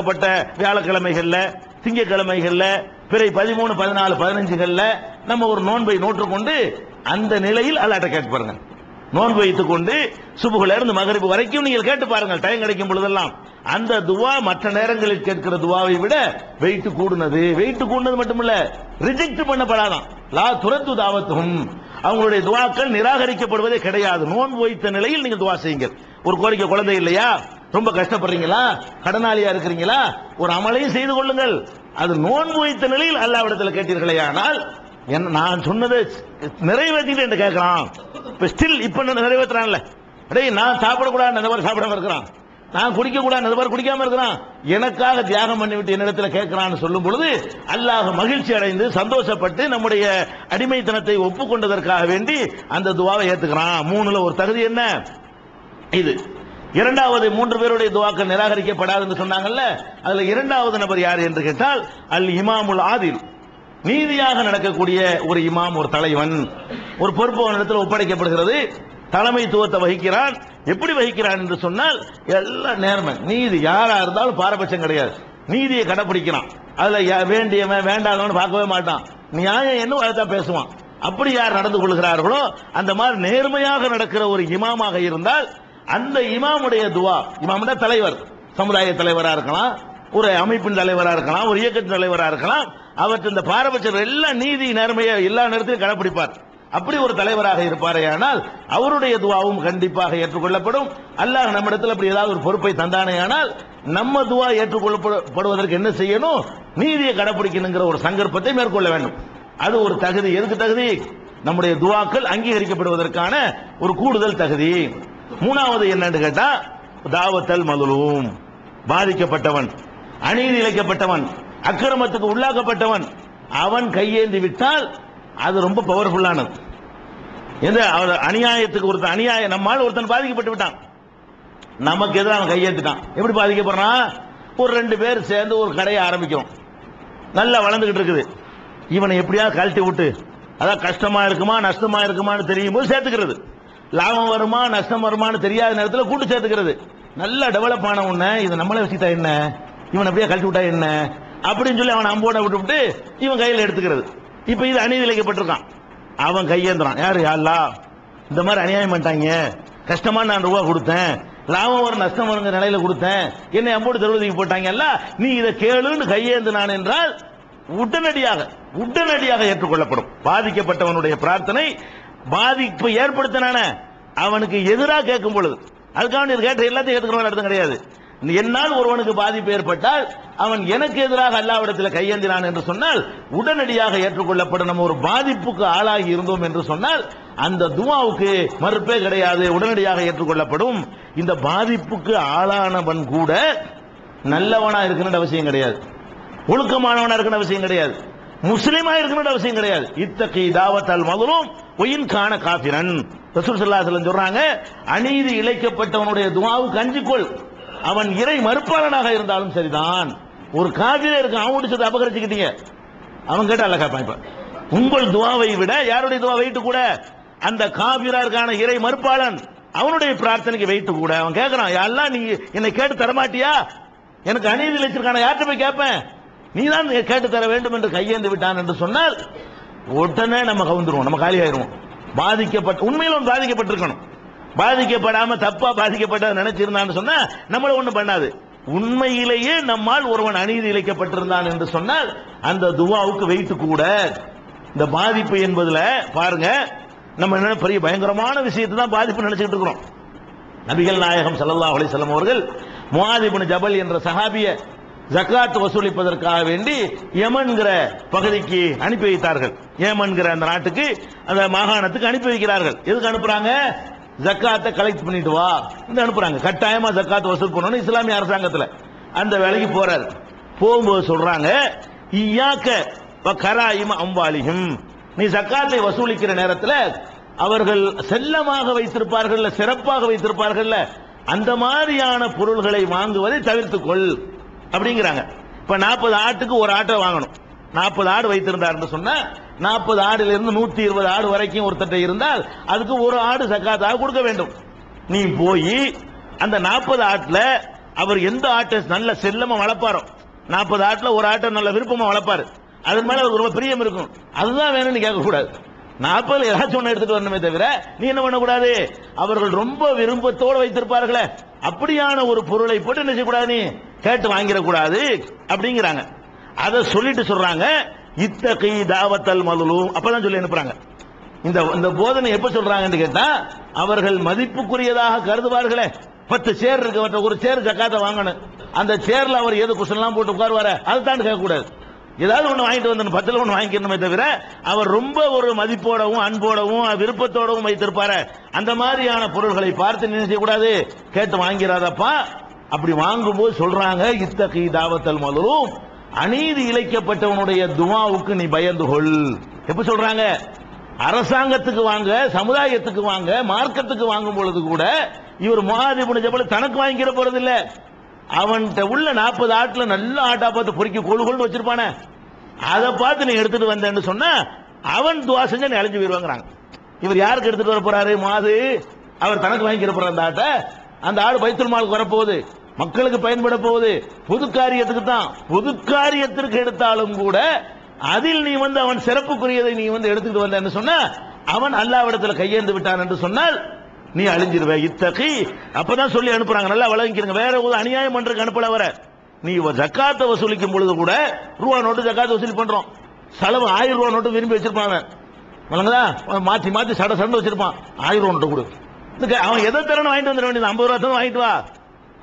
பட்ட வியாழக்கிழமைகள்ல திங்கக்கிழமைகள்ல பிறை பதிமூணு பதினாலு பதினஞ்சுகள்ல நம்ம ஒரு நோன்பை நோற்றுக்கொண்டு அந்த நிலையில் அல்லாட்ட கேட்டு பாருங்க. நோன்பு வைத்துக் கொண்டு சுபுகுல இருந்து மகரிப்பு வரைக்கும் நீங்கள் கேட்டு பாருங்கள் டைம் கிடைக்கும் பொழுதெல்லாம். அந்த துவா மற்ற நேரங்களில் கேட்கிற துவாவை விட வெயிட் கூடுனது. வெயிட் கூடுனது மட்டுமல்ல ரிஜெக்ட் பண்ணப்படாதான். லா துரத்து தாவத்தும் அவங்களுடைய துவாக்கள் நிராகரிக்கப்படுவதே கிடையாது. நோன்பு வைத்த நிலையில் நீங்க துவா செய்யுங்க ஒரு கோரிக்கை குழந்தை இல்லையா? ரொம்ப கஷ்டப்படுறீங்களா? கடனாளியா இருக்கிறீங்களா? ஒரு அமலையும் செய்து கொள்ளுங்கள். அது நோன்பு வைத்த நிலையில் அல்லாவிடத்தில் கேட்டீர்களே ஆனால் என்ன நான் சொன்னதை நிறைவேற்றிட்டு என்று கேட்கலாம் இப்போ ஸ்டில் இப்போ நிறைவேற்றுறான்ல? அடே நான் சாப்பிடக்கூடாது நபர் சாப்பிடாம இருக்கிறான். நான் குடிக்க கூடாது நபர் குடிக்காம இருக்கிறான். எனக்காக தியாகம் பண்ணிவிட்டு என்னிடத்துல கேட்கிறான்னு சொல்லும் பொழுது அல்லாஹ் மகிழ்ச்சி அடைந்து சந்தோஷப்பட்டு நம்முடைய அடிமைத்தனத்தை ஒப்புக்கொண்டதற்காக வேண்டி அந்த துவாவை ஏத்துக்கிறான். மூணுல ஒரு தகுதி என்ன? இது. இரண்டாவது மூன்று பேருடைய துவாக்கள் நிராகரிக்கப்படாது என்று சொன்னாங்கல்ல? அதுல இரண்டாவது நபர் யார் என்று கேட்டால் அல் இமாமுல் ஆதில். நீதியாக நடக்கக்கூடிய ஒரு இமாம் ஒரு தலைவன். ஒரு பொறுப்பு இடத்தில் ஒப்படைக்கப்படுகிறது. தலைமைத்துவத்தை வகிக்கிறான். எப்படி வகிக்கிறான் என்று சொன்னால் எல்லாம் நேர்மை. நீதி யாரா இருந்தாலும் பாரபட்சம் கிடையாது. நீதியை கடைபிடிக்கிறான் அதுல வேண்டியவன் வேண்டாதவன் பார்க்கவே மாட்டான். நியாயம் என்ன அதைத்தான் பேசுவான். அப்படி யார் நடந்து கொள்கிறார்களோ அந்த மாதிரி நேர்மையாக நடக்கிற ஒரு இமாமாக இருந்தால் அந்த இமாமுடைய துவா இமாமுடைய தலைவர் சமுதாய தலைவராக இருக்கலாம் ஒரு அமைப்பின் தலைவராக இருக்கலாம் ஒரு இயக்கத்தின் தலைவராக இருக்கலாம் அவற்றை இந்த பாரபட்சம் எல்லாம் நீதி நேர்மையை எல்லா நேரத்திலும் கடைபிடிப்பார் அப்படி ஒரு தலைவராக இருப்பாரே ஆனால் அவருடைய துவாவும் கண்டிப்பாக ஏற்றுக்கொள்ளப்படும். அல்லாஹ் நம்மிடத்தில் அப்படி ஏதாவது ஒரு பொறுப்பை தந்தானே ஆனால் நம்ம துவா ஏற்றுக்கொள்ளப்படுவதற்கு என்ன செய்யணும்? நீதியை கடைபிடிக்கணுங்கிற ஒரு சங்கற்பத்தை மேற்கொள்ள வேண்டும். அது ஒரு தகுதி. எதுக்கு தகுதி? நம்முடைய துவாக்கள் அங்கீகரிக்கப்படுவதற்கான ஒரு கூடுதல் தகுதி. மூணாவது என்னன்னு கேட்டா தாவத்தல் மதுலூம். பாதிக்கப்பட்டவன் அநீதி இழைக்கப்பட்டவன் அக்கிரமத்துக்கு உள்ளாக்கப்பட்டவன் அவன் கையேந்தி விட்டால் அது ரொம்ப பவர்ஃபுல்லானது எந்த அவர் அநியாயத்துக்கு ஒருத்தன் அநியாயம் நம்மால் ஒருத்தன் பாதிக்கப்பட்டு விட்டான். நமக்கு எதிராக அவன் கையேத்துட்டான். எப்படி பாதிக்கப்படுறான்? ஒரு ரெண்டு பேர் சேர்ந்து ஒரு கடையை ஆரம்பிக்கிறோம். நல்லா வளர்ந்துகிட்டு இருக்குது. இவனை எப்படியாவது கழட்டி விட்டு அதான் கஷ்டமா இருக்குமா நஷ்டமா இருக்குமான்னு தெரியும் போது சேர்த்துக்கிறது. லாபம் வருமா நஷ்டம் வருமான்னு தெரியாத நேரத்தில் கூட்டு சேர்த்துக்கிறது. நல்லா டெவலப் ஆன உடனே இதை நம்மளே வச்சுட்டா என்ன? இவன் அப்படியே கழிச்சு விட்டா என்ன? அப்படின்னு சொல்லி அவனை அம்போட விட்டு விட்டு இவன் கையில் எடுத்துக்கிறது. இப்போ இது அநீதி இழைக்கப்பட்டிருக்கான். அவன் கையேந்துறான். யாரு? யாருலா? இந்த மாதிரி அநியாயம் பண்ணிட்டாங்க. கஷ்டமா நான் ரூபா கொடுத்தேன். லாபம் வரும் நஷ்டம் வருங்கிற நிலையில கொடுத்தேன். என்னை அம்போடு தருவதுக்கு போட்டாங்கல்ல? நீ இதை கேளுன்னு கையேந்தினான் என்றால் உடனடியாக உடனடியாக ஏற்றுக்கொள்ளப்படும். பாதிக்கப்பட்டவனுடைய பிரார்த்தனை பாதிப்பு ஏற்படுத்தினான அவனுக்கு எதிராக கேட்கும் பொழுது. அதுக்காக நீ கேட்ட எல்லாத்தையும் ஏற்றுக்கணும் அர்த்தம் கிடையாது. என்னால் ஒருவனுக்கு பாதிப்பு ஏற்பட்டால் அவன் எனக்கு எதிராக அல்லாவிடத்தில் கையேந்தினான் என்று சொன்னால் உடனடியாக ஏற்றுக்கொள்ளப்படும் நம்ம ஒரு பாதிப்புக்கு ஆளாகி இருந்தோம் என்று சொன்னால் அந்த துவாவுக்கு மறுப்பே கிடையாது. உடனடியாக ஏற்றுக்கொள்ளப்படும். இந்த பாதிப்புக்கு ஆளானவன் கூட நல்லவனா இருக்கிற அவசியம் கிடையாது. ஒழுக்கமானவனா இருக்கிற அவசியம் கிடையாது. முஸ்லீமா இருக்கணும்னு அவசியம் கிடையாது. இத்தகி தாவத்தால் மதுரும் ஒயின் காண காபிரன். ரசூல் ஸல்லல்லாஹு சொல்றாங்க அநீதி இழைக்கப்பட்டவனுடைய துவாவுக்கு அஞ்சிக்கொள் அவன் இறை மறுப்பாளனாக இருந்தாலும் சரிதான். ஒரு காபிரே இருக்கு அவன் முடிச்சதை அபகரிச்சுக்கிட்டீங்க. அவன் கேட்டா அல்ல கேட்பான் இப்ப உங்கள் துவாவை விட யாருடைய துவா வெயிட்டு கூட? அந்த காபிராருக்கான இறை மறுப்பாளன் அவனுடைய பிரார்த்தனைக்கு வைத்து கூட. அவன் கேட்கறான் யாரெல்லாம் நீ என்னை கேட்டு தரமாட்டியா? எனக்கு அநீதி இழைச்சிருக்கான யார்கிட்ட போய் கேட்பேன்? நீ தான் கேட்டு தர வேண்டும் என்று கையேந்து விட்டான் என்று சொன்னால் உடனே நம்ம கவுந்துருவோம் நம்ம காலியாயிருவோம். பாதிக்கப்பட்ட உண்மையில் ஒன்று பாதிக்கப்பட்டிருக்கணும். பாதிக்கப்படாம தப்பா பாதிக்கப்பட்ட நினைச்சிருந்தான்னு சொன்னா நம்மள ஒண்ணும் பண்ணாது. உண்மையிலேயே நம்மால் ஒருவன் அநீதி இழைக்கப்பட்டிருந்தான் என்று சொன்னால் அந்த துவாவுக்கு வெயிட்டு கூட. இந்த பாதிப்பு என்பதுல பாருங்க நம்ம என்ன பெரிய பயங்கரமான விஷயத்தை தான் பாதிப்பு நினைச்சிட்டு இருக்கிறோம். நபிகள் நாயகம் சல்லா அலைஹி அவர்கள் முஆத் ஜபல் என்ற சஹாபிய ஜக்காத் வசூலிப்பதற்காக வேண்டி யமன்கிற பகுதிக்கு அனுப்பி வைத்தார்கள். யமன்கிற அந்த நாட்டுக்கு அந்த மாகாணத்துக்கு அனுப்பி வைக்கிறார்கள். எதுக்கு அனுப்புறாங்க? ஜக்காத்தை கலெக்ட் பண்ணிட்டு வா. இந்த அனுப்புறாங்க. கட்டாயமா ஜக்காத் வசூல் பண்ணணும் இஸ்லாமிய அரசாங்கத்தில். அந்த வேலைக்கு போறாரு. போகும்போது சொல்றாங்க இயாக்க கராயிம அம்பாலிகும் நீ ஜக்காத்தை வசூலிக்கிற நேரத்தில் அவர்கள் செல்லமாக வைத்திருப்பார்கள் சிறப்பாக வைத்திருப்பார்கள் அந்த மாதிரியான பொருள்களை வாங்குவதை தவிர்த்துக்கொள். அப்படிங்கிறாங்க. இப்ப நாற்பது ஆட்டுக்கு ஒரு ஆட்டை வாங்கணும். நாற்பது ஆடு வைத்திருந்தார்னு சொன்னா நாற்பது ஆடுல இருந்து நூத்தி இருபது ஆடு வரைக்கும் ஒருத்தட்ட இருந்தால் அதுக்கு ஒரு ஆடு சக்காத்தாக கொடுக்க வேண்டும். நீ போய் அந்த நாற்பது ஆட்டுல அவர் எந்த ஆட்டை நல்ல செல்லமா வளர்ப்பாரோ நாற்பது ஆட்டுல ஒரு ஆட்டை நல்ல விருப்பமா வளர்ப்பாரு. அதன் மேல அவருக்கு ரொம்ப பிரியம் இருக்கும் அதுதான் வேணும்னு கேட்கக்கூடாது. கூடாது ஏதாச்சும் ஒண்ணு எடுத்துட்டு வரணுமே தவிர நீ என்ன பண்ணக்கூடாது? அவர்கள் ரொம்ப விருப்பத்தோடு வைத்திருப்பார்களே. அப்படியான ஒரு பொருளை போட்டு என்ன செய்யக்கூடாது நீ? கேட்டு வாங்கிடக்கூடாது அப்படிங்கிறாங்க. அதை சொல்லிட்டு சொல்றாங்க இத்தகை தாவத்தல் மதுலும். அப்பதான் சொல்லி அனுப்புறாங்க. இந்த இந்த போதனை எப்ப சொல்றாங்கன்னு கேட்டா அவர்கள் மதிப்புக்குரியதாக கருதுவார்களே. பத்து சேர் இருக்கு ஒரு சேர் ஜக்காத்தை வாங்கணும். அந்த சேர்ல அவர் எது குஷன்லாம் போட்டு உட்காருவார? அதுதான் கேட்க கூடாது ஏதாவது ஒன்று வாங்கிட்டு வந்து பத்தில் ஒன்று வாங்கிக்கணுமே தவிர அவர் ரொம்ப ஒரு மதிப்போடவும் அன்போடவும் விருப்பத்தோடவும் வைத்திருப்பாரு. அந்த மாதிரியான பொருள்களை பார்த்து என்ன செய்யக்கூடாது கேட்டு வாங்கிறாதப்பா அப்படி வாங்கும்போது சொல்றாங்க இத்தகை தாவத்தல் மலரும் அநீதி இழைக்கப்பட்டவனுடைய துவாவுக்கு நீ பயந்து கொள். எப்ப சொல்றாங்க? அரசாங்கத்துக்கு வாங்க சமுதாயத்துக்கு வாங்க மார்க்கத்துக்கு வாங்கும் பொழுது கூட இவர் முகாதிபுன ஜபல தனக்கு வாங்கிக்கிற போறது இல்லை அவன்கிட்ட உள்ள நாற்பது ஆட்டில் நல்ல ஆட்டா பார்த்து பொறுக்கி கொழு கொண்டு வச்சிருப்பானே. அதை பார்த்து நீ எடுத்துட்டு வந்தேன்னு சொன்னா அவன் துவா செஞ்சா நீ அழிஞ்சு போயிருவாங்கிறாங்க. இவர் யாருக்கு எடுத்துட்டு வர போறாரு? மாது. அவர் தனக்கு வாங்கிக்கிற போற அந்த ஆட்டை. அந்த ஆடு பைத்துல் மாலுக்கு வரப்போகுது. மக்களுக்கு பயன்பட போகுது. பொது காரியத்துக்கு தான். பொது காரியத்திற்கு எடுத்தாலும் கூட அதில் நீ வந்து அவன் சிறப்புக்குரியதை நீ வந்து எடுத்துட்டு வந்தேன்னு சொன்னா அவன் அல்லாவிடத்தில் கையேந்து விட்டான் என்று சொன்னால் நீ அழிஞ்சிருவ இத்தகி. அப்பதான் சொல்லி அனுப்புறாங்க. நல்லா வழங்கிக்கிறங்க வேற ஒரு அநியாயம் பண்றதுக்கு அனுப்பல வர நீ ஜக்காத்தை வசூலிக்கும் பொழுது கூட ரூபா நோட்டு ஜக்காத்தை வசூல் பண்றோம். செலவு ஆயிரம் ரூபா நோட்டு விரும்பி வச்சிருப்பாங்க வழங்குதா மாத்தி மாத்தி சட சண்டை வச்சிருப்பான். ஆயிரம் ரூபா நோட்டு கொடு. இதுக்கு அவன் எதை தரணும் வாங்கிட்டு வந்துட வேண்டியது? ஐம்பது ரூபா தான் வாங்கிட்டு வா.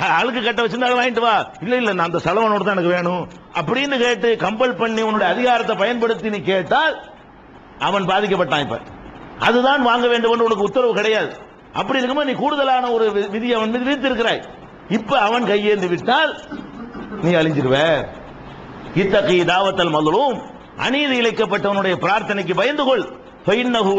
ஆளுக்கு அழுக்கு கட்ட வச்சிருந்தாலும் வாங்கிட்டு வா. இல்ல இல்ல நான் அந்த செலவு நோட்டு தான் எனக்கு வேணும். அப்படின்னு கேட்டு கம்பல் பண்ணி உன்னுடைய அதிகாரத்தை பயன்படுத்தி நீ கேட்டால் அவன் பாதிக்கப்பட்டான் இப்ப. அதுதான் வாங்க வேண்டும் என்று உனக்கு உத்தரவு கிடையாது. அப்படி இருக்கும்போது நீ கூடுதலான ஒரு வி- விதியை அவன் மீது விதித்திருக்கிறாய். இப்ப அவன் கையேந்து விட்டால் நீ அழிஞ்சிருவ இத்தகைய தாவத்தல் மதுளும் அநீதி இழைக்கப்பட்டவனுடைய பிரார்த்தனைக்கு பயந்து கொள். ஃபைன்னஹு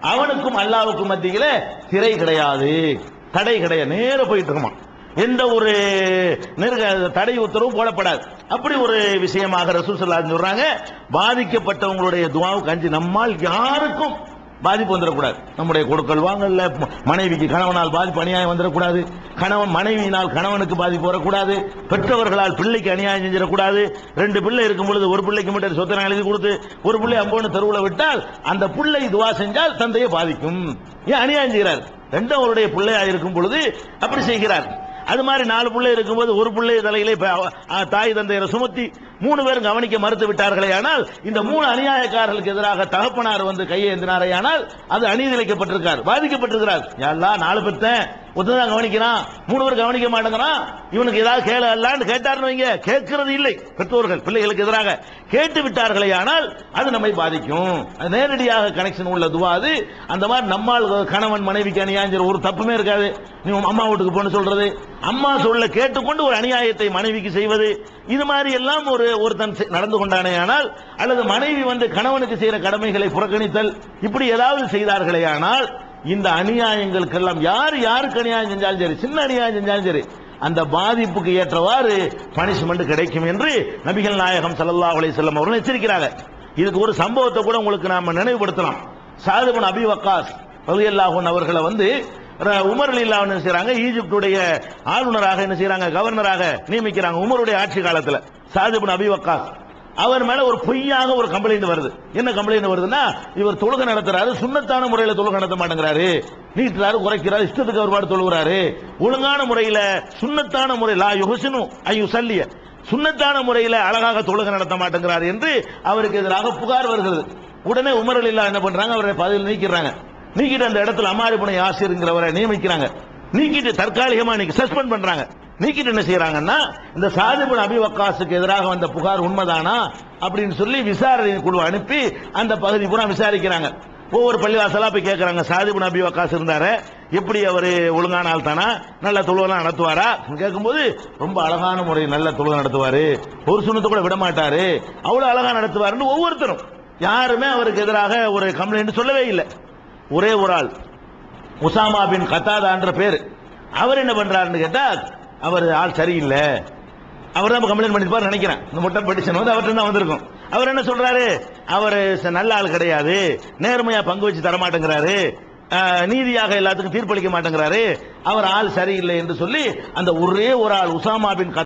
அவனுக்கும் அல்லாவுக்கும் மத்தியில திரை கிடையாது. தடை கிடையாது. நேர போயிட்டு இருக்கான் எந்த ஒரு தடை உத்தரவும் போடப்படாது. அப்படி ஒரு விஷயமாக ரசூசல்லா சொல்றாங்க. பாதிக்கப்பட்டவங்களுடைய துவாவுக்கு அஞ்சு நம்மால் யாருக்கும் பாதிப்பு வந்துடக்கூடாது. நம்முடைய கொடுக்கல் வாங்கல்ல மனைவிக்கு கணவனால் பாதிப்பு அநியாயம் வந்துடக்கூடாது. கணவன் மனைவியினால் கணவனுக்கு பாதிப்பு வரக்கூடாது. பெற்றவர்களால் பிள்ளைக்கு அநியாயம் செஞ்சிடக்கூடாது. ரெண்டு பிள்ளை இருக்கும் பொழுது ஒரு பிள்ளைக்கு மட்டும் சொத்தனை எழுதி கொடுத்து ஒரு பிள்ளை அம்போன்னு தெருவில் விட்டால் அந்த பிள்ளை துவா செஞ்சால் தந்தையை பாதிக்கும். ஏன் அநியாயம் செய்கிறார்? ரெண்டும் அவருடைய பிள்ளையாக இருக்கும் பொழுது அப்படி செய்கிறார். அது மாதிரி நாலு பிள்ளை இருக்கும்போது ஒரு பிள்ளை தலையிலே தாய் தந்தையரை சுமத்தி மூணு பேரும் கவனிக்க மறுத்து விட்டார்களே ஆனால் இந்த மூணு அநியாயக்காரர்களுக்கு எதிராக தகப்பனார் வந்து கையை ஆனால் அது அநீதிழைக்கப்பட்டிருக்கார் பாதிக்கப்பட்டிருக்கிறார். எல்லாம் நாலு பேர்த்தேன் ஒத்துதான் கவனிக்கிறான். மூணு பேர் கவனிக்க மாட்டேங்கிறான். இவனுக்கு ஏதாவது கேள அல்லான்னு கேட்டார்னு வைங்க. கேட்கிறது இல்லை. பெற்றோர்கள் பிள்ளைகளுக்கு எதிராக கேட்டு விட்டார்களே ஆனால் அது நம்மை பாதிக்கும். அது நேரடியாக கனெக்ஷன் உள்ள துவா அது. அந்த மாதிரி நம்மால் கணவன் மனைவிக்கு அநியாயம் ஒரு தப்புமே இருக்காது. நீ உன் அம்மா வீட்டுக்கு போன்னு சொல்றது. அம்மா சொல்ல கேட்டுக்கொண்டு ஒரு அநியாயத்தை மனைவிக்கு செய்வது. இது மாதிரி எல்லாம் ஒரு ஒருத்தன் செ- நடந்து கொண்டானே ஆனால் அல்லது மனைவி வந்து கணவனுக்கு செய்கிற கடமைகளை புறக்கணித்தல் இப்படி ஏதாவது செய்தார்களே ஆனால் இந்த அநியாயங்களுக்கெல்லாம் யார் யாருக்கு அநியாயம் செஞ்சாலும் சரி சின்ன அநியாயம் செஞ்சாலும் சரி அந்த பாதிப்புக்கு ஏற்றவாறு பனிஷ்மெண்ட் கிடைக்கும் என்று நபிகள் நாயகம் சல்லா அலி செல்லம் அவர்கள் எச்சரிக்கிறாங்க. இதுக்கு ஒரு சம்பவத்தை கூட உங்களுக்கு நாம நினைவுபடுத்தலாம். சாதுபன் அபி வக்காஸ் ரலியல்லாஹு அவர்களை வந்து உமர் அலில்லாஹ் என்ன செய்யறாங்க ஈஜிப்டுடைய ஆளுநராக என்ன செய்யறாங்க கவர்னராக நியமிக்கிறாங்க உமருடைய ஆட்சி காலத்துல. சாதுபன் அபி வக்காஸ். அவர் மேல ஒரு பொய்யாக ஒரு கம்ப்ளைண்ட் வருது. என்ன கம்ப்ளைண்ட் வருதுன்னா இவர் தொழுகை நடத்துறாரு சுண்ணத்தான முறையில தொழுகை நடத்த மாட்டேங்கிறாரு. நீட்டுறாரு குறைக்கிறாரு இஷ்டத்துக்கு அவர் பாடு தொழுகிறாரு ஒழுங்கான முறையில சுண்ணத்தான முறையில் லா ஐயோ சல்லிய சுண்ணத்தான முறையில அழகாக தொழுகை நடத்த மாட்டேங்கிறார் என்று அவருக்கு எதிராக புகார் வருகிறது. உடனே உமரலில்லா என்ன பண்றாங்க? அவரை பதவியில் நீக்கிறாங்க நீக்கிட்டு அந்த இடத்துல அமாரி புனை ஆசிரியருங்கிறவரை நியமிக்கிறாங்க. நீக்கிட்டு தற்காலிகமா இன்னைக்கு சஸ்பெண்ட் பண்றாங்க. நீக்கிட்டு என்ன செய்யறாங்கன்னா இந்த சாதிபுன் அபிவக்காசுக்கு எதிராக வந்த புகார் உண்மைதானா அப்படின்னு சொல்லி விசாரணை குழு அனுப்பி அந்த பகுதி பூரா விசாரிக்கிறாங்க. ஒவ்வொரு பள்ளிவாசலா போய் கேட்கறாங்க சாதிபுன் அபி வக்காஸ் இருந்தாரு எப்படி அவர் ஒழுங்கான ஆள் தானா? நல்ல தொழுவெல்லாம் நடத்துவாரா? கேட்கும்போது ரொம்ப அழகான முறை நல்ல தொழுவை நடத்துவாரு. ஒரு சுண்ணத்தை கூட விட மாட்டாரு. அவ்வளவு அழகா நடத்துவாருன்னு ஒவ்வொருத்தரும். யாருமே அவருக்கு எதிராக ஒரு கம்ப்ளைண்ட் சொல்லவே இல்லை. ஒரே ஒரு ஆள். உசாமா பின் கத்தாதான்ற பேரு. அவர் என்ன பண்றாருன்னு கேட்டா அவர் ஆள் சரியில்லை. அவர் தான் கம்ப்ளைண்ட் பண்ணிருப்பாரு நினைக்கிறேன். இந்த முட்டை பெட்டிஷன் வந்து அவர்கிட்ட தான் வந்திருக்கும். அவர் என்ன சொல்றாரு? அவர் நல்ல ஆள் கிடையாது. நேர்மையா பங்கு வச்சு தரமாட்டேங்கிறாரு. நீதியாக எல்லாத்துக்கும் தீர்ப்பளிக்க மாட்டேங்கிறாரு. அவர் ஆள் சரியில்லை என்று சொல்லி அந்த ஒரே ஒரு ஆள் உசாமா பின்